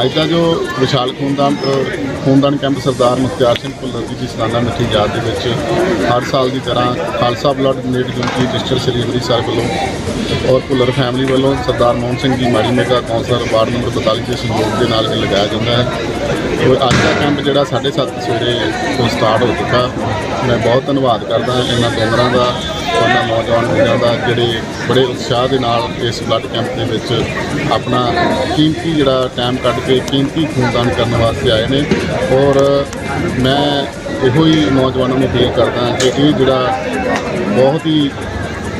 ਅੱਜ ਦਾ ਜੋ ਵਿਸ਼ਾਲ ਖੂਨਦਾਨ ਖੂਨਦਾਨ ਕੈਂਪ ਸਰਦਾਰ ਮੁਖਤਿਆਰ ਸਿੰਘ ਭੁੱਲਰ ਜੀ ਦੀ ਸਲਾਨਾ ਮਿੱਠੀ ਯਾਦ ਦੇ ਵਿੱਚ ਹਰ ਸਾਲ ਦੀ ਤਰ੍ਹਾਂ Khalsa blood donate unity district Sri Amritsar ਵੱਲੋਂ ਔਰ ਭੁੱਲਰ ਫੈਮਿਲੀ ਵੱਲੋਂ ਸਰਦਾਰ ਮੋਹਨ ਸਿੰਘ ਜੀ, ਮਾੜੀ ਮੇਗਾ ਕੌਂਸਲਰ ਵਾਰਡ ਨੰਬਰ 42 ਦੇ ਸਹਿਯੋਗ ਦੇ ਨਾਲ ਇਹ ਲਗਾਇਆ ਜਾਂਦਾ ਹੈ। ਔਰ ਅੱਜ ਦਾ ਕੈਂਪ ਜਿਹੜਾ 7:30 ਸਵੇਰੇ ਤੋਂ ਸਟਾਰਟ ਹੋ ਚੁੱਕਾ। ਮੈਂ ਬਹੁਤ ਧੰਨਵਾਦ ਕਰਦਾ ਇਹਨਾਂ ਡੋਨਰਾਂ ਦਾ, ਉਹਨਾਂ ਨੌਜਵਾਨ ਵੀਰਾਂ ਦਾ ਜਿਹੜੇ ਬੜੇ ਉਤਸ਼ਾਹ ਦੇ ਨਾਲ ਇਸ ਬਲੱਡ ਕੈਂਪ ਦੇ ਵਿੱਚ ਆਪਣਾ ਕੀਮਤੀ ਜਿਹੜਾ ਟਾਈਮ ਕੱਢ ਕੇ ਕੀਮਤੀ ਖੂਨਦਾਨ ਕਰਨ ਵਾਸਤੇ ਆਏ ਨੇ। ਔਰ ਮੈਂ ਇਹੋ ਹੀ ਨੌਜਵਾਨਾਂ ਨੂੰ ਅਪੀਲ ਕਰਦਾ ਕਿ ਇਹ ਜਿਹੜਾ ਬਹੁਤ ਹੀ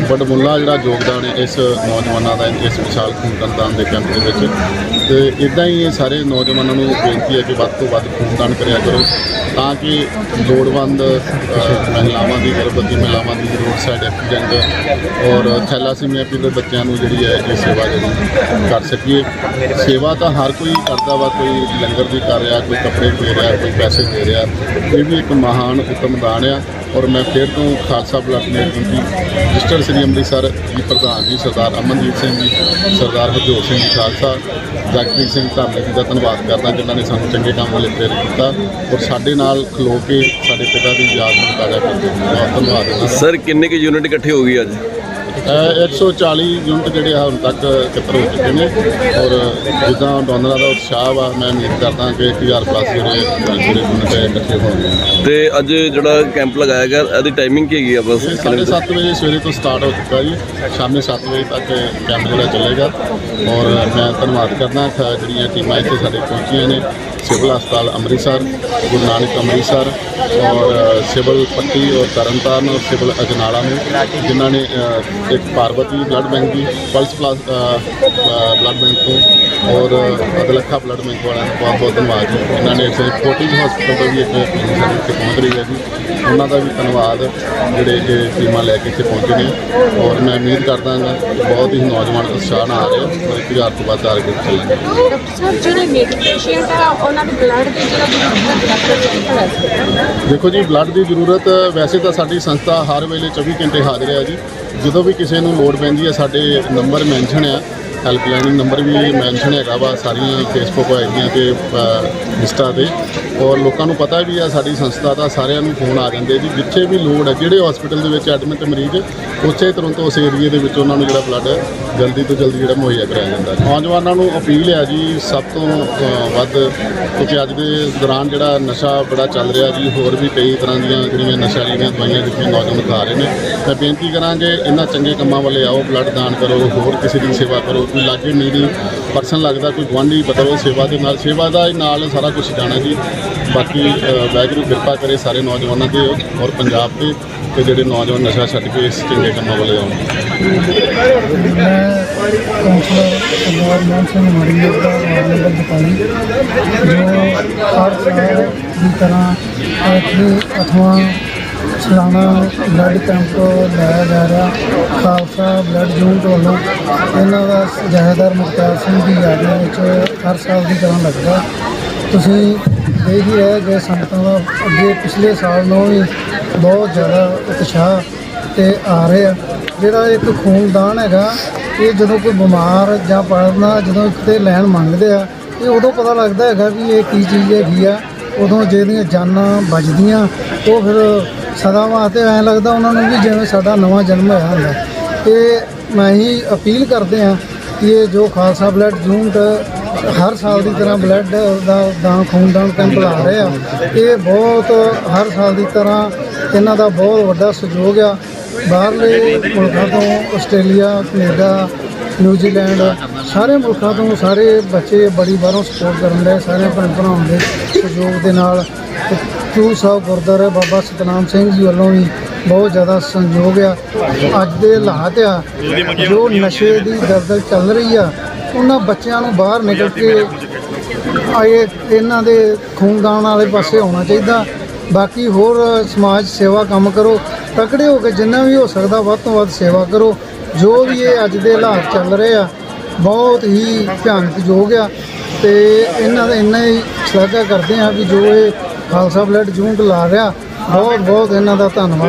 ਵੱਡਮੁੱਲਾ ਜਿਹੜਾ ਯੋਗਦਾਨ ਹੈ ਇਸ ਨੌਜਵਾਨਾਂ ਦਾ, ਇਸ ਵਿਸ਼ਾਲ ਖੂਨਦਾਨ ਦੇ ਕੈਂਪ ਦੇ ਵਿੱਚ। ਤੇ ਇਦਾਂ ਹੀ ਇਹ ਸਾਰੇ ਨੌਜਵਾਨਾਂ ਨੂੰ ਬੇਨਤੀ ਹੈ ਕਿ ਵੱਧ ਤੋਂ ਵੱਧ ਖੂਨਦਾਨ ਕਰਿਆ ਕਰੋ, ਤਾਂ ਕਿ ਲੋੜਵੰਦ ਮਹਿਲਾਵਾਂ ਦੀ, ਗਰਭਵਤੀ ਮਹਿਲਾਵਾਂ ਦੀ ਰੋਡ ਸਾਈਡ ਐਕਸੀਡੈਂਟ ਔਰ ਥੈਲਾਸੀਮੀਆ ਪੀੜਤ ਬੱਚਿਆਂ ਨੂੰ ਜਿਹੜੀ ਹੈ ਇਹ ਸੇਵਾ ਜਿਹੜੀ ਕਰ ਸਕੀਏ। ਸੇਵਾ ਤਾਂ ਹਰ ਕੋਈ ਕਰਦਾ ਵਾ, ਕੋਈ ਲੰਗਰ ਦੀ ਕਰ ਰਿਹਾ, ਕੋਈ ਕੱਪੜੇ ਦੇ ਰਿਹਾ, ਕੋਈ ਪੈਸੇ ਦੇ ਰਿਹਾ। ਇਹ ਵੀ ਇੱਕ ਮਹਾਨ ਉੱਤਮ ਦਾਨ ਆ। ਔਰ ਮੈਂ ਫਿਰ ਤੋਂ ਖਾਲਸਾ ਬਲੱਡ ਡੋਨੇਟ ਦੀ ਰਜਿਸਟਰ ਸ੍ਰੀ ਅੰਮ੍ਰਿਤਸਰ ਜੀ ਪ੍ਰਧਾਨ ਜੀ, ਸਰਦਾਰ ਅਮਨਦੀਪ ਸਿੰਘ ਜੀ, ਸਰਦਾਰ ਹਰਜੋਤ ਸਿੰਘ ਜੀ ਖਾਲਸਾ, ਜਗਪ੍ਰੀਤ ਸਿੰਘ ਧਾਮੇ ਜੀ ਦਾ ਧੰਨਵਾਦ ਕਰਦਾ ਜਿਨ੍ਹਾਂ ਨੇ ਸਾਨੂੰ ਚੰਗੇ ਕੰਮ ਵਾਲੇ ਪ੍ਰੇਰਿਤ ਕੀਤਾ ਔਰ ਸਾਡੇ ਨਾਲ ਖਲੋ ਕੇ ਸਾਡੇ ਪਿਤਾ ਦੀ ਯਾਦ ਨੂੰ ਤਾਜ਼ਾ ਕਰਦੇ ਧੰਨਵਾਦ। ਸਰ, ਕਿੰਨੇ ਕੁ ਯੂਨਿਟ ਇਕੱਠੇ ਹੋ ਗਈ ਅੱਜ? 140 ਯੂਨਿਟ ਜਿਹੜੇ ਆ ਹੁਣ ਤੱਕ ਇਕੱਤਰ ਹੋ ਚੁੱਕੇ ਨੇ। ਔਰ ਜਿੱਦਾਂ ਡੋਨਰਾਂ ਦਾ ਉਤਸ਼ਾਹ ਵਾ ਮੈਂ ਉਮੀਦ ਕਰਦਾ ਕਿ 1000 ਪਲੱਸ ਜਿਹੜੇ ਜਿਹੜੇ ਯੂਨਿਟ ਇਕੱਠੇ ਹੋਣਗੇ। ਤੇ ਅੱਜ ਜਿਹੜਾ ਕੈਂਪ ਲਗਾਇਆ ਗਿਆ ਇਹਦੀ ਟਾਈਮਿੰਗ ਕੀ ਹੈਗੀ ਆ ਬਸ? ਇਹ ਸਾਢੇ ਸੱਤ ਵਜੇ ਸਵੇਰੇ ਤੋਂ ਸਟਾਰਟ ਹੋ ਚੁੱਕਾ ਜੀ। ਸ਼ਾਮੇ 7 ਵਜੇ ਤੱਕ ਕੈਂਪ ਜਿਹੜਾ ਚੱਲੇਗਾ। ਔਰ ਮੈਂ ਧੰਨਵਾਦ ਕਰਦਾ ਜਿਹੜੀਆਂ ਟੀਮਾਂ ਇੱਥੇ ਸਾਡੇ ਪਹੁੰਚੀਆਂ ਨੇ। ਸਿਵਲ ਹਸਪਤਾਲ ਅੰਮ੍ਰਿਤਸਰ ਗੁਰੂ ਨਾਨਕ ਅੰਮ੍ਰਿਤਸਰ ਔਰ ਅ, ਸਿਵਲ ਪੱਟੀ ਔਰ ਤਰਨਤਾਰਨ ਔਰ ਸਿਵਲ ਅਜਨਾਲਾ ਨੂੰ ਜਿਨ੍ਹਾਂ ਨੇ ਅ, ਇੱਕ ਪਾਰਵਤੀ ਬਲੱਡ ਬੈਂਕ ਦੀ ਪਲਸ ਪਲਸ ਬਲੱਡ ਬੈਂਕ ਤੋਂ ਔਰ ਅਦਲਖਾ ਬਲੱਡ ਬੈਂਕ ਵਾਲਿਆਂ ਦਾ ਬਹੁਤ ਬਹੁਤ ਧੰਨਵਾਦ ਜੀ। ਇਹਨਾਂ ਨੇ ਇੱਥੇ ਫੋਰਟਿਸ ਹਸਪੀਟਲ ਤੋਂ ਵੀ ਇੱਕ ਟੀਮ ਇੱਥੇ ਪਹੁੰਚ ਰਹੀ ਹੈ ਜੀ। ਉਹਨਾਂ ਦਾ ਵੀ ਧੰਨਵਾਦ ਜਿਹੜੇ ਇਹ ਟੀਮਾਂ ਲੈ ਕੇ ਇੱਥੇ ਪਹੁੰਚੇ ਨੇ। ਔਰ ਮੈਂ ਉਮੀਦ ਕਰਦਾ ਹਾਂ ਕਿ ਬਹੁਤ ਹੀ ਨੌਜਵਾਨ ਉਤਸ਼ਾਹ ਨਾਲ ਆ ਰਹੇ ਆ। ਔਰ 1000 ਤੋਂ ਵੱਧ ਟਾਰਗੇਟ ਚੱਲਣਗੇ। ਡਾਕਟਰ ਸਾਹਿਬ ਜਿਹੜੇ ਮੇਡ ਪੇਸ਼ੈਂਟ ਆ ਉਹਨਾਂ ਨੂੰ ਬਲੱਡ ਦੀ ਜਿਹੜਾ ਜ਼ਰੂਰਤ ਡਾਕਟਰ ਦੇਖੋ ਜੀ ਬਲੱਡ ਦੀ ਜ਼ਰੂਰਤ, ਵੈਸੇ ਤਾਂ ਸਾਡੀ ਸੰਸਥਾ ਹਰ ਵੇਲੇ 24 ਘੰਟੇ ਹਾਜ਼ਰ ਹੈ ਜੀ। ਜਦੋਂ ਵੀ ਕਿਸੇ ਨੂੰ ਲੋੜ ਪੈਂਦੀ ਹੈ, ਸਾਡੇ ਨੰਬਰ ਮੈਂਸ਼ਨ ਆ ਹੈਲਪਲਾਈਨ ਨੰਬਰ ਵੀ ਮੈਂਸ਼ਨ ਹੈਗਾ ਵਾ ਸਾਰੀਆਂ ਫੇਸਬੁੱਕ ਆਈਡੀਆਂ ਤੇ ਇੰਸਟਾ ਤੇ। ਔਰ ਲੋਕਾਂ ਨੂੰ ਪਤਾ ਵੀ ਆ, ਸਾਡੀ ਸੰਸਥਾ ਦਾ ਸਾਰਿਆਂ ਨੂੰ ਫੋਨ ਆ ਜਾਂਦੇ ਜੀ। ਜਿੱਥੇ ਵੀ ਲੋੜ ਹੈ, ਜਿਹੜੇ ਹਸਪੀਟਲ ਦੇ ਵਿੱਚ ਐਡਮਿਟ ਮਰੀਜ਼ ਉਸੇ ਤੁਰੰਤ ਉਸ ਏਰੀਏ ਦੇ ਵਿੱਚ ਉਹਨਾਂ ਨੂੰ ਜਿਹੜਾ ਬਲੱਡ ਜਲਦੀ ਤੋਂ ਜਲਦੀ ਜਿਹੜਾ ਮੁਹੱਈਆ ਕਰਾਇਆ ਜਾਂਦਾ ਹੈ ਨੌਜਵਾਨਾਂ ਨੂੰ ਅਪੀਲ ਹੈ ਜੀ, ਸਭ ਤੋਂ ਵੱਧ, ਕਿਉਂਕਿ ਅੱਜ ਦੇ ਦੌਰਾਨ ਜਿਹੜਾ ਨਸ਼ਾ ਬੜਾ ਚੱਲ ਰਿਹਾ ਜੀ, ਹੋਰ ਵੀ ਕਈ ਤਰ੍ਹਾਂ ਦੀਆਂ ਜਿਹੜੀਆਂ ਨਸ਼ਾ ਜਿਹੜੀਆਂ ਦਵਾਈਆਂ ਜਿਹੜੀਆਂ ਨੌਜਵਾਨ ਖਾ ਰਹੇ ਨੇ। ਮੈਂ ਬੇਨਤੀ ਕਰਾਂਗੇ ਇਹਨਾਂ ਚੰਗੇ ਕੰਮਾਂ ਵੱਲੇ ਆਓ ਬਲੱਡ ਦਾਨ ਕਰੋ, ਹੋਰ ਕਿਸੇ ਦੀ ਸੇਵਾ ਕਰੋ ਕੋਈ ਲਾਗੇ ਨੇੜੇ ਪਰਸਨ ਲੱਗਦਾ, ਕੋਈ ਗੁਆਂਢੀ ਬਦਲੋ ਸੇਵਾ ਦੇ ਨਾਲ, ਸੇਵਾ ਦਾ ਹੀ ਨਾਲ ਸਾਰਾ ਕੁਝ ਜਾਣਾ ਜੀ। ਬਾਕੀ ਵਾਹਿਗੁਰੂ ਕਿਰਪਾ ਕਰੇ ਸਾਰੇ ਨੌਜਵਾਨਾਂ ਤੇ ਔਰ ਪੰਜਾਬ ਤੇ ਤੇ ਜਿਹੜੇ ਨੌਜਵਾਨ ਨਸ਼ਾ ਛੱਡ ਕੇ ਇਸ ਚੰਗੇ ਕੰਮਾਂ ਵੱਲ ਆਉਣ। ਸਰਦਾਰ ਮਾਨ ਸਿੰਘ ਮਾੜੀ ਦਾ ਵਾਰਡ ਨੰਬਰ 42 ਜੋ ਹਰ ਸਾਲ ਦੀ ਤਰ੍ਹਾਂ ਆਪਣੇ ਅਠਵਾਂ ਸਾਲਾਨਾ ਬਲੱਡ ਕੈਂਪ ਲਾਇਆ ਜਾ ਰਿਹਾ। ਖਾਲਸਾ ਬਲੱਡ ਯੂਨਿਟ ਵੱਲੋਂ ਇਹਨਾਂ ਦਾ ਜਥੇਦਾਰ ਮੁਖਤਾਰ ਸਿੰਘ ਦੀ ਯਾਦ ਵਿੱਚ ਹਰ ਸਾਲ ਦੀ ਤਰ੍ਹਾਂ ਲੱਗਦਾ ਤੁਸੀਂ ਦੇਖ ਹੀ ਰਹੇ ਜੇ ਸੰਗਤਾਂ ਦਾ ਅੱਗੇ ਪਿਛਲੇ ਸਾਲ ਨਾਲੋਂ ਵੀ ਬਹੁਤ ਜ਼ਿਆਦਾ ਉਤਸ਼ਾਹ ਤੇ ਆ ਰਹੇ ਆ। ਜਿਹੜਾ ਇੱਕ ਖੂਨਦਾਨ ਹੈਗਾ, ਇਹ ਜਦੋਂ ਕੋਈ ਬਿਮਾਰ ਜਾਂ ਪੜਨਾ ਜਦੋਂ ਕਿਤੇ ਲੈਣ ਮੰਗਦੇ ਆ, ਇਹ ਉਦੋਂ ਪਤਾ ਲੱਗਦਾ ਹੈਗਾ ਵੀ ਇਹ ਕੀ ਚੀਜ਼ ਹੈਗੀ ਆ। ਉਦੋਂ ਜਿਹੜੀਆਂ ਜਾਨਾਂ ਬਚਦੀਆਂ, ਉਹ ਫਿਰ ਸਦਾ ਵਾਸਤੇ ਐਂ ਲੱਗਦਾ ਉਹਨਾਂ ਨੂੰ ਵੀ ਜਿਵੇਂ ਸਾਡਾ ਨਵਾਂ ਜਨਮ ਹੋਇਆ ਹੁੰਦਾ। ਤੇ ਮੈਂ ਹੀ ਅਪੀਲ ਕਰਦੇ ਆ ਕਿ ਇਹ ਜੋ ਖਾਲਸਾ ਬਲੱਡ ਯੂਨਿਟ ਹਰ ਸਾਲ ਦੀ ਤਰ੍ਹਾਂ ਬਲੱਡ ਦਾ ਦਾਨ ਖੂਨਦਾਨ ਕੈਂਪ ਲਾ ਰਹੇ ਆ। ਇਹ ਬਹੁਤ ਹਰ ਸਾਲ ਦੀ ਤਰ੍ਹਾਂ ਇਹਨਾਂ ਦਾ ਬਹੁਤ ਵੱਡਾ ਸਹਿਯੋਗ ਆ। ਬਾਹਰਲੇ ਮੁਲਕਾਂ ਤੋਂ, ਆਸਟ੍ਰੇਲੀਆ, ਕੈਨੇਡਾ, ਨਿਊਜ਼ੀਲੈਂਡ, ਸਾਰੇ ਮੁਲਕਾਂ ਤੋਂ ਸਾਰੇ ਬੱਚੇ ਬੜੀ ਬਾਹਰੋਂ ਸਪੋਰਟ ਕਰਨ ਦੇ ਸਾਰੇ ਭੈਣ ਭਰਾਵਾਂ ਦੇ ਸਹਿਯੋਗ ਦੇ ਨਾਲ। ਤੇ ਸਾਹਿਬ ਗੁਰਦੁਆਰਾ ਬਾਬਾ ਸਤਨਾਮ ਸਿੰਘ ਜੀ ਵੱਲੋਂ ਵੀ ਬਹੁਤ ਜ਼ਿਆਦਾ ਸੰਯੋਗ ਆ। ਅੱਜ ਦੇ ਹਾਲਾਤ ਆ, ਜੋ ਨਸ਼ੇ ਦੀ ਦਲਦਲ ਚੱਲ ਰਹੀ ਆ, ਉਹਨਾਂ ਬੱਚਿਆਂ ਨੂੰ ਬਾਹਰ ਨਿਕਲ ਕੇ ਆਏ, ਇਹਨਾਂ ਦੇ ਖੂਨਦਾਨ ਵਾਲੇ ਪਾਸੇ ਹੋਣਾ ਚਾਹੀਦਾ। ਬਾਕੀ ਹੋਰ ਸਮਾਜ ਸੇਵਾ ਕੰਮ ਕਰੋ, ਤਕੜੇ ਹੋ ਕੇ ਜਿੰਨਾ ਵੀ ਹੋ ਸਕਦਾ ਵੱਧ ਤੋਂ ਵੱਧ ਸੇਵਾ ਕਰੋ। ਜੋ ਵੀ ਇਹ ਅੱਜ ਦੇ ਹਾਲਾਤ ਚੱਲ ਰਹੇ ਆ, ਬਹੁਤ ਹੀ ਭਿਆਨਕ ਯੋਗ ਆ। ਤੇ ਇਹਨਾਂ ਦਾ ਇੰਨਾ ਹੀ ਸ਼ਲਾਘਾ ਕਰਦੇ ਆ ਵੀ ਜੋ ਇਹ ਖਾਲਸਾ ਬਲੱਡ ਜੂਨ ਲਾ ਰਿਹਾ। ਬਹੁਤ ਬਹੁਤ ਇਹਨਾਂ ਦਾ ਧੰਨਵਾਦ।